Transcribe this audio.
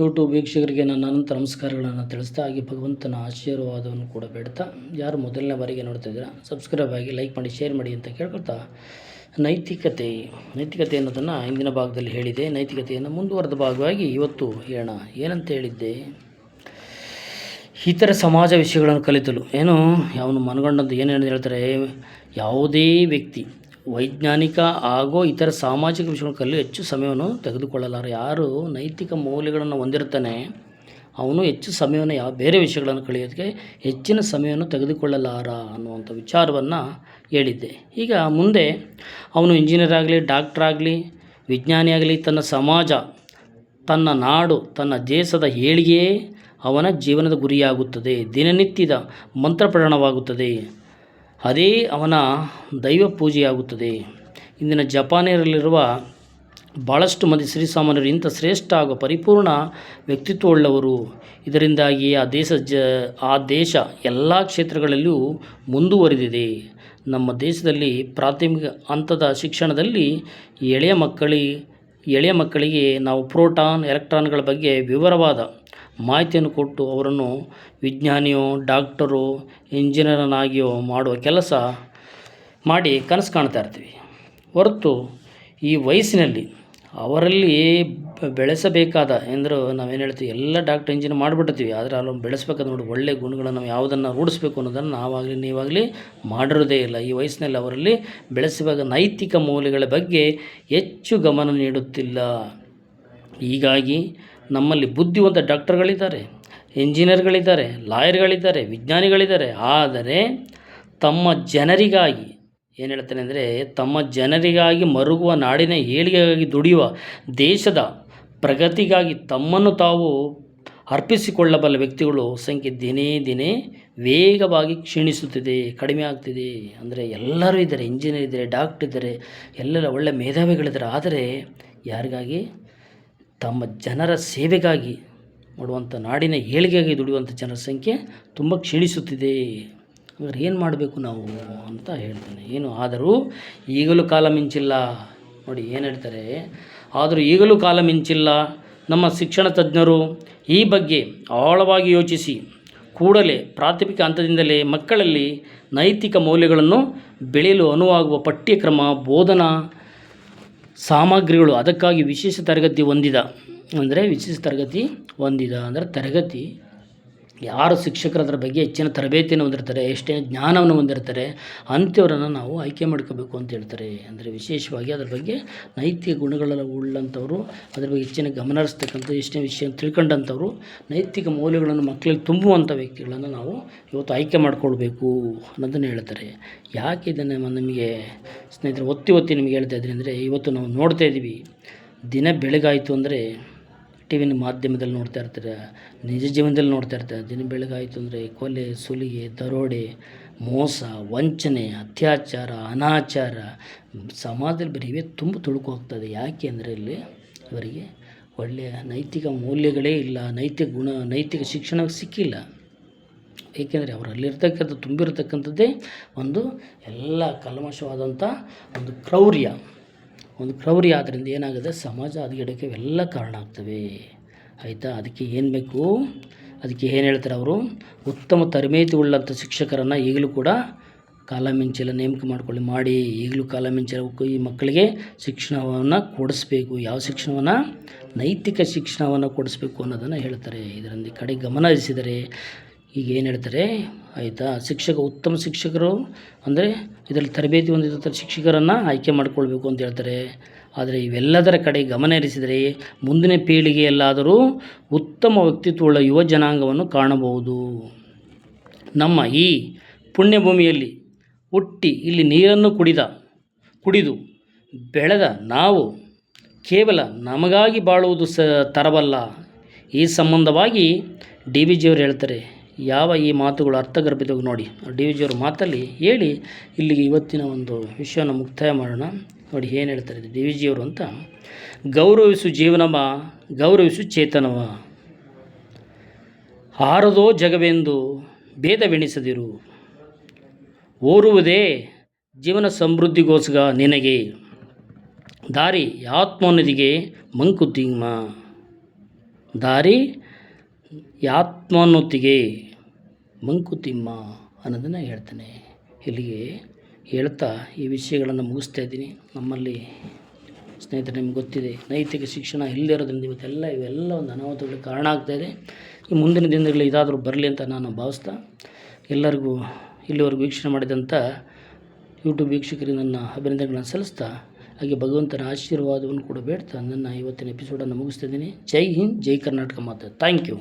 YouTube ವೀಕ್ಷಕರಿಗೆ ನನ್ನ ಅನಂತ ನಮಸ್ಕಾರಗಳನ್ನು ತಿಳಿಸ್ತಾ ಹಾಗೆ ಭಗವಂತನ ಆಶೀರ್ವಾದವನ್ನು ಕೂಡ ಬೇಡ್ತಾ ಯಾರು ಮೊದಲನೇ ಬಾರಿಗೆ ನೋಡ್ತಾ ಇದ್ದೀರಾ ಸಬ್ಸ್ಕ್ರೈಬ್ ಆಗಿ ಲೈಕ್ ಮಾಡಿ ಶೇರ್ ಮಾಡಿ ಅಂತ ಕೇಳ್ಕೊಳ್ತಾ ನೈತಿಕತೆ ನೈತಿಕತೆ ಅನ್ನೋದನ್ನು ಹಿಂದಿನ ಭಾಗದಲ್ಲಿ ಹೇಳಿದೆ. ನೈತಿಕತೆಯನ್ನು ಮುಂದುವರೆದ ಭಾಗವಾಗಿ ಇವತ್ತು ಹೇಳೋಣ. ಏನಂತ ಹೇಳಿದ್ದೆ? ಇತರ ಸಮಾಜ ವಿಷಯಗಳನ್ನು ಕಲಿತಲು. ಏನು? ಅವನು ಮನಗೊಂಡಂತ ಏನೇನು ಹೇಳ್ತಾರೆ? ಯಾವುದೇ ವ್ಯಕ್ತಿ ವೈಜ್ಞಾನಿಕ ಹಾಗೂ ಇತರ ಸಾಮಾಜಿಕ ವಿಷಯಗಳನ್ನು ಕಲಿಯಲು ಹೆಚ್ಚು ಸಮಯವನ್ನು ತೆಗೆದುಕೊಳ್ಳಲಾರ. ಯಾರು ನೈತಿಕ ಮೌಲ್ಯಗಳನ್ನು ಹೊಂದಿರ್ತಾನೆ ಅವನು ಹೆಚ್ಚು ಸಮಯವನ್ನು ಯಾವ ಬೇರೆ ವಿಷಯಗಳನ್ನು ಕಲಿಯೋದಕ್ಕೆ ಹೆಚ್ಚಿನ ಸಮಯವನ್ನು ತೆಗೆದುಕೊಳ್ಳಲಾರ ಅನ್ನುವಂಥ ವಿಚಾರವನ್ನು ಹೇಳಿದ್ದೆ. ಈಗ ಮುಂದೆ ಅವನು ಇಂಜಿನಿಯರ್ ಆಗಲಿ ಡಾಕ್ಟರ್ ಆಗಲಿ, ವಿಜ್ಞಾನಿ ಆಗಲಿ, ತನ್ನ ಸಮಾಜ, ತನ್ನ ನಾಡು, ತನ್ನ ದೇಶದ ಏಳಿಗೆಯೇ ಅವನ ಜೀವನದ ಗುರಿಯಾಗುತ್ತದೆ, ದಿನನಿತ್ಯದ ಮಂತ್ರಪಠಣವಾಗುತ್ತದೆ. ಅದೇ ಅವನ ದೈವ ಪೂಜೆಯಾಗುತ್ತದೆ. ಇಂದಿನ ಜಪಾನಿಯರಲ್ಲಿರುವ ಭಾಳಷ್ಟು ಮಂದಿ ಶ್ರೀಸಾಮಾನ್ಯರು ಇಂಥ ಶ್ರೇಷ್ಠ ಹಾಗೂ ಪರಿಪೂರ್ಣ ವ್ಯಕ್ತಿತ್ವವುಳ್ಳವರು. ಇದರಿಂದಾಗಿ ಆ ದೇಶ ಜ, ಆ ದೇಶ ಎಲ್ಲ ಕ್ಷೇತ್ರಗಳಲ್ಲಿಯೂ ಮುಂದುವರೆದಿದೆ. ನಮ್ಮ ದೇಶದಲ್ಲಿ ಪ್ರಾಥಮಿಕ ಹಂತದ ಶಿಕ್ಷಣದಲ್ಲಿ ಎಳೆಯ ಮಕ್ಕಳಿ, ಎಳೆಯ ಮಕ್ಕಳಿಗೆ ನಾವು ಪ್ರೋಟಾನ್, ಎಲೆಕ್ಟ್ರಾನ್ಗಳ ಬಗ್ಗೆ ವಿವರವಾದ ಮಾಹಿತಿಯನ್ನು ಕೊಟ್ಟು ಅವರನ್ನು ವಿಜ್ಞಾನಿಯೋ, ಡಾಕ್ಟರೋ, ಇಂಜಿನಿಯರನ್ನಾಗಿಯೋ ಮಾಡುವ ಕೆಲಸ ಮಾಡಿ ಕನಸು ಕಾಣ್ತಾ ಇರ್ತೀವಿ. ಹೊರತು ಈ ವಯಸ್ಸಿನಲ್ಲಿ ಅವರಲ್ಲಿ ಬೆಳೆಸಬೇಕಾದ, ಎಂದರು, ನಾವೇನು ಹೇಳ್ತೀವಿ, ಎಲ್ಲ ಡಾಕ್ಟರ್, ಇಂಜಿನಿಯರ್ ಮಾಡಿಬಿಟ್ಟಿರ್ತೀವಿ. ಆದರೆ ಅಲ್ಲಿ ಬೆಳೆಸ್ಬೇಕಾದ್ರೆ ನೋಡಿ ಒಳ್ಳೆಯ ಗುಣಗಳನ್ನು ನಾವು ಯಾವುದನ್ನು ರೂಢಿಸ್ಬೇಕು ಅನ್ನೋದನ್ನು ನಾವಾಗಲಿ, ನೀವಾಗಲಿ ಮಾಡಿರೋದೇ ಇಲ್ಲ. ಈ ವಯಸ್ಸಿನಲ್ಲಿ ಅವರಲ್ಲಿ ಬೆಳೆಸುವಾಗ ನೈತಿಕ ಮೌಲ್ಯಗಳ ಬಗ್ಗೆ ಹೆಚ್ಚು ಗಮನ ನೀಡುತ್ತಿಲ್ಲ. ಹೀಗಾಗಿ ನಮ್ಮಲ್ಲಿ ಬುದ್ಧಿವಂತ ಡಾಕ್ಟರ್ಗಳಿದ್ದಾರೆ ಇಂಜಿನಿಯರ್ಗಳಿದ್ದಾರೆ ಲಾಯರ್ಗಳಿದ್ದಾರೆ, ವಿಜ್ಞಾನಿಗಳಿದ್ದಾರೆ. ಆದರೆ ತಮ್ಮ ಜನರಿಗಾಗಿ ಏನು ಹೇಳ್ತಾನೆ ಅಂದರೆ ತಮ್ಮ ಜನರಿಗಾಗಿ ಮರುಗುವ ನಾಡಿನ ಏಳಿಗೆಗಾಗಿ ದುಡಿಯುವ ದೇಶದ ಪ್ರಗತಿಗಾಗಿ ತಮ್ಮನ್ನು ತಾವು ಅರ್ಪಿಸಿಕೊಳ್ಳಬಲ್ಲ ವ್ಯಕ್ತಿಗಳು ಸಂಖ್ಯೆ ದಿನೇ ದಿನೇ ವೇಗವಾಗಿ ಕ್ಷೀಣಿಸುತ್ತಿದೆ, ಕಡಿಮೆ ಆಗ್ತಿದೆ. ಅಂದರೆ ಎಲ್ಲರೂ ಇದ್ದಾರೆ ಇಂಜಿನಿಯರ್ ಇದ್ದಾರೆ, ಡಾಕ್ಟರ್ ಇದ್ದಾರೆ ಎಲ್ಲೆಲ್ಲ ಒಳ್ಳೆ ಮೇಧಾವಿಗಳಿದ್ದಾರೆ. ಆದರೆ ಯಾರಿಗಾಗಿ? ತಮ್ಮ ಜನರ ಸೇವೆಗಾಗಿ ಮಾಡುವಂಥ ನಾಡಿನ ಏಳಿಗೆಗಾಗಿ ದುಡಿಯುವಂಥ ಜನರ ಸಂಖ್ಯೆ ತುಂಬ ಕ್ಷೀಣಿಸುತ್ತಿದೆ. ಹಾಗಾದ್ರೆ ಏನು ಮಾಡಬೇಕು ನಾವು ಅಂತ ಹೇಳ್ತೇನೆ. ಏನು ಆದರೂ ಈಗಲೂ ಕಾಲ ಮಿಂಚಿಲ್ಲ. ನೋಡಿ ಏನು ಹೇಳ್ತಾರೆ? ಆದರೂ ಈಗಲೂ ಕಾಲ ಮಿಂಚಿಲ್ಲ. ನಮ್ಮ ಶಿಕ್ಷಣ ತಜ್ಞರು ಈ ಬಗ್ಗೆ ಆಳವಾಗಿ ಯೋಚಿಸಿ. ಕೂಡಲೇ ಪ್ರಾಥಮಿಕ ಹಂತದಿಂದಲೇ ಮಕ್ಕಳಲ್ಲಿ ನೈತಿಕ ಮೌಲ್ಯಗಳನ್ನು ಬೆಳೆಯಲು ಅನುವಾಗುವ ಪಠ್ಯಕ್ರಮ, ಬೋಧನಾ ಸಾಮಗ್ರಿಗಳು ಅದಕ್ಕಾಗಿ ವಿಶೇಷ ತರಗತಿ ಹೊಂದಿದ ಅಂದರೆ ವಿಶೇಷ ತರಗತಿ ಹೊಂದಿದ ಅಂದರೆ ತರಗತಿ ಯಾರು ಶಿಕ್ಷಕರು ಅದರ ಬಗ್ಗೆ ಹೆಚ್ಚಿನ ತರಬೇತಿಯನ್ನು ಹೊಂದಿರ್ತಾರೆ, ಎಷ್ಟೇ ಜ್ಞಾನವನ್ನು ಹೊಂದಿರ್ತಾರೆ, ಅಂಥವರನ್ನು ನಾವು ಆಯ್ಕೆ ಮಾಡ್ಕೋಬೇಕು ಅಂತ ಹೇಳ್ತಾರೆ. ಅಂದರೆ ವಿಶೇಷವಾಗಿ ಅದರ ಬಗ್ಗೆ ನೈತಿಕ ಗುಣಗಳೆಲ್ಲ ಉಳ್ಳಂಥವ್ರು, ಅದ್ರ ಬಗ್ಗೆ ಹೆಚ್ಚಿನ ಗಮನ ಹರಿಸ್ತಕ್ಕಂಥ ಎಷ್ಟೇ ವಿಷಯ ತಿಳ್ಕೊಂಡಂಥವ್ರು, ನೈತಿಕ ಮೌಲ್ಯಗಳನ್ನು ಮಕ್ಕಳಿಗೆ ತುಂಬುವಂಥ ವ್ಯಕ್ತಿಗಳನ್ನು ನಾವು ಇವತ್ತು ಆಯ್ಕೆ ಮಾಡಿಕೊಳ್ಬೇಕು ಅನ್ನೋದನ್ನು ಹೇಳ್ತಾರೆ. ಯಾಕೆ ಇದನ್ನು ನಮಗೆ ಸ್ನೇಹಿತರೆ, ಒತ್ತಿ ಒತ್ತಿ ನಿಮಗೆ ಹೇಳ್ತಾ ಇದ್ದೀನಿ ಅಂದರೆ, ಇವತ್ತು ನಾವು ನೋಡ್ತಾ ಇದ್ದೀವಿ, ದಿನ ಬೆಳಗಾಯಿತು ಅಂದರೆ ಟಿ ವಿನ ಮಾಧ್ಯಮದಲ್ಲಿ ನೋಡ್ತಾ ಇರ್ತಾರೆ, ನಿಜ ಜೀವನದಲ್ಲಿ ನೋಡ್ತಾ ಇರ್ತಾರೆ. ದಿನ ಬೆಳಗಾಯಿತು ಅಂದರೆ ಕೊಲೆ, ಸುಲಿಗೆ, ದರೋಡೆ, ಮೋಸ, ವಂಚನೆ, ಅತ್ಯಾಚಾರ, ಅನಾಚಾರ, ಸಮಾಜದಲ್ಲಿ ಬರೀ ತುಂಬ ತುಳುಕು ಹೋಗ್ತದೆ. ಯಾಕೆ ಅಂದರೆ ಇಲ್ಲಿ ಇವರಿಗೆ ಒಳ್ಳೆಯ ನೈತಿಕ ಮೌಲ್ಯಗಳೇ ಇಲ್ಲ, ನೈತಿಕ ಗುಣ, ನೈತಿಕ ಶಿಕ್ಷಣ ಸಿಕ್ಕಿಲ್ಲ. ಏಕೆಂದರೆ ಅವರಲ್ಲಿರ್ತಕ್ಕಂಥ ತುಂಬಿರತಕ್ಕಂಥದ್ದೇ ಒಂದು ಎಲ್ಲ ಕಲ್ಮಶವಾದಂಥ ಒಂದು ಕ್ರೌರ್ಯ. ಒಂದು ಕ್ರೌರಿ ಆದ್ದರಿಂದ ಏನಾಗುತ್ತೆ? ಸಮಾಜ ಹದಗೆಡಕ್ಕೆ ಇವೆಲ್ಲ ಕಾರಣ ಆಗ್ತವೆ. ಆಯಿತಾ? ಅದಕ್ಕೆ ಏನು ಬೇಕು? ಅದಕ್ಕೆ ಏನು ಹೇಳ್ತಾರೆ ಅವರು? ಉತ್ತಮ ತರಬೇತಿ ಉಳ್ಳಂಥ ಶಿಕ್ಷಕರನ್ನು ಈಗಲೂ ಕೂಡ ಕಾಲಮಿಂಚೆಲ್ಲ ನೇಮಕ ಮಾಡ್ಕೊಳ್ಳಿ. ಮಾಡಿ, ಈಗಲೂ ಕಾಲ ಮಿಂಚೆಲ್ಲ ಈ ಮಕ್ಕಳಿಗೆ ಶಿಕ್ಷಣವನ್ನು ಕೊಡಿಸ್ಬೇಕು. ಯಾವ ಶಿಕ್ಷಣವನ್ನು? ನೈತಿಕ ಶಿಕ್ಷಣವನ್ನು ಕೊಡಿಸ್ಬೇಕು ಅನ್ನೋದನ್ನು ಹೇಳ್ತಾರೆ. ಇದರಲ್ಲಿ ಕಡೆ ಗಮನ ಹರಿಸಿದರೆ ಈಗ ಏನು ಹೇಳ್ತಾರೆ, ಆಯಿತಾ? ಶಿಕ್ಷಕ, ಉತ್ತಮ ಶಿಕ್ಷಕರು ಅಂದರೆ ಇದರಲ್ಲಿ ತರಬೇತಿ ಹೊಂದಿದಂಥ ಶಿಕ್ಷಕರನ್ನು ಆಯ್ಕೆ ಮಾಡಿಕೊಳ್ಬೇಕು ಅಂತ ಹೇಳ್ತಾರೆ. ಆದರೆ ಇವೆಲ್ಲದರ ಕಡೆ ಗಮನ ಹರಿಸಿದರೆ ಮುಂದಿನ ಪೀಳಿಗೆಯಲ್ಲಾದರೂ ಉತ್ತಮ ವ್ಯಕ್ತಿತ್ವವುಳ್ಳ ಯುವ ಜನಾಂಗವನ್ನು ಕಾಣಬಹುದು. ನಮ್ಮ ಈ ಪುಣ್ಯಭೂಮಿಯಲ್ಲಿ ಹುಟ್ಟಿ ಇಲ್ಲಿ ನೀರನ್ನು ಕುಡಿದ, ಕುಡಿದು ಬೆಳೆದ ನಾವು ಕೇವಲ ನಮಗಾಗಿ ಬಾಳುವುದು ಸ ತರವಲ್ಲ. ಈ ಸಂಬಂಧವಾಗಿ ಡಿ ವಿ ಜಿಯವರು ಹೇಳ್ತಾರೆ ಯಾವ ಈ ಮಾತುಗಳು ಅರ್ಥಗರ್ಭಿತವಾಗಿ ನೋಡಿ. ಡಿ ವಿ ಜಿಯವ್ರ ಮಾತಲ್ಲಿ ಹೇಳಿ, ಇಲ್ಲಿಗೆ ಇವತ್ತಿನ ಒಂದು ವಿಷಯವನ್ನು ಮುಕ್ತಾಯ ಮಾಡೋಣ. ನೋಡಿ ಏನು ಹೇಳ್ತಾರೆ ಡಿ ವಿ ಜಿಯವರು ಅಂತ. ಗೌರವಿಸು ಜೀವನವ ಗೌರವಿಸು ಚೇತನವ. ಹಾರದೋ ಜಗವೆಂದು ಭೇದವೆಣಿಸದಿರು. ಓರುವುದೇ ಜೀವನ ಸಮೃದ್ಧಿಗೋಸ್ಕರ ನಿನಗೆ. ದಾರಿ ಆತ್ಮೋನ್ನತಿಗೆ ಮಂಕುತಿಮ್ಮ. ದಾರಿ ಯಾತ್ಮೋನ್ನತಿಗೆ ಮಂಕುತಿಮ್ಮ ಅನ್ನೋದನ್ನು ಹೇಳ್ತಾನೆ. ಇಲ್ಲಿಗೆ ಹೇಳ್ತಾ ಈ ವಿಷಯಗಳನ್ನು ಮುಗಿಸ್ತಾ ಇದ್ದೀನಿ. ನಮ್ಮಲ್ಲಿ ಸ್ನೇಹಿತರೆ, ನಿಮ್ಗೆ ಗೊತ್ತಿದೆ, ನೈತಿಕ ಶಿಕ್ಷಣ ಇಲ್ಲದಿರೋದ್ರಿಂದ ಇವತ್ತೆಲ್ಲ ಇವೆಲ್ಲ ಒಂದು ಅನಾಹುತಗಳಿಗೆ ಕಾರಣ ಆಗ್ತಾ ಇದೆ. ಈ ಮುಂದಿನ ದಿನಗಳಲ್ಲಿ ಇದಾದರೂ ಬರಲಿ ಅಂತ ನಾನು ಭಾವಿಸ್ತಾ, ಎಲ್ಲರಿಗೂ ಇಲ್ಲಿವರೆಗೂ ವೀಕ್ಷಣೆ ಮಾಡಿದಂಥ ಯೂಟ್ಯೂಬ್ ವೀಕ್ಷಕರಿಗೆ ನನ್ನ ಅಭಿನಂದನೆಗಳನ್ನು ಸಲ್ಲಿಸ್ತಾ, ಹಾಗೆ ಭಗವಂತನ ಆಶೀರ್ವಾದವನ್ನು ಕೂಡ ಬೇಡ್ತಾ ನನ್ನ ಇವತ್ತಿನ ಎಪಿಸೋಡನ್ನು ಮುಗಿಸ್ತಿದ್ದೀನಿ ಜೈ ಹಿಂದ್, ಜೈ ಕರ್ನಾಟಕ ಮಾತು. Thank you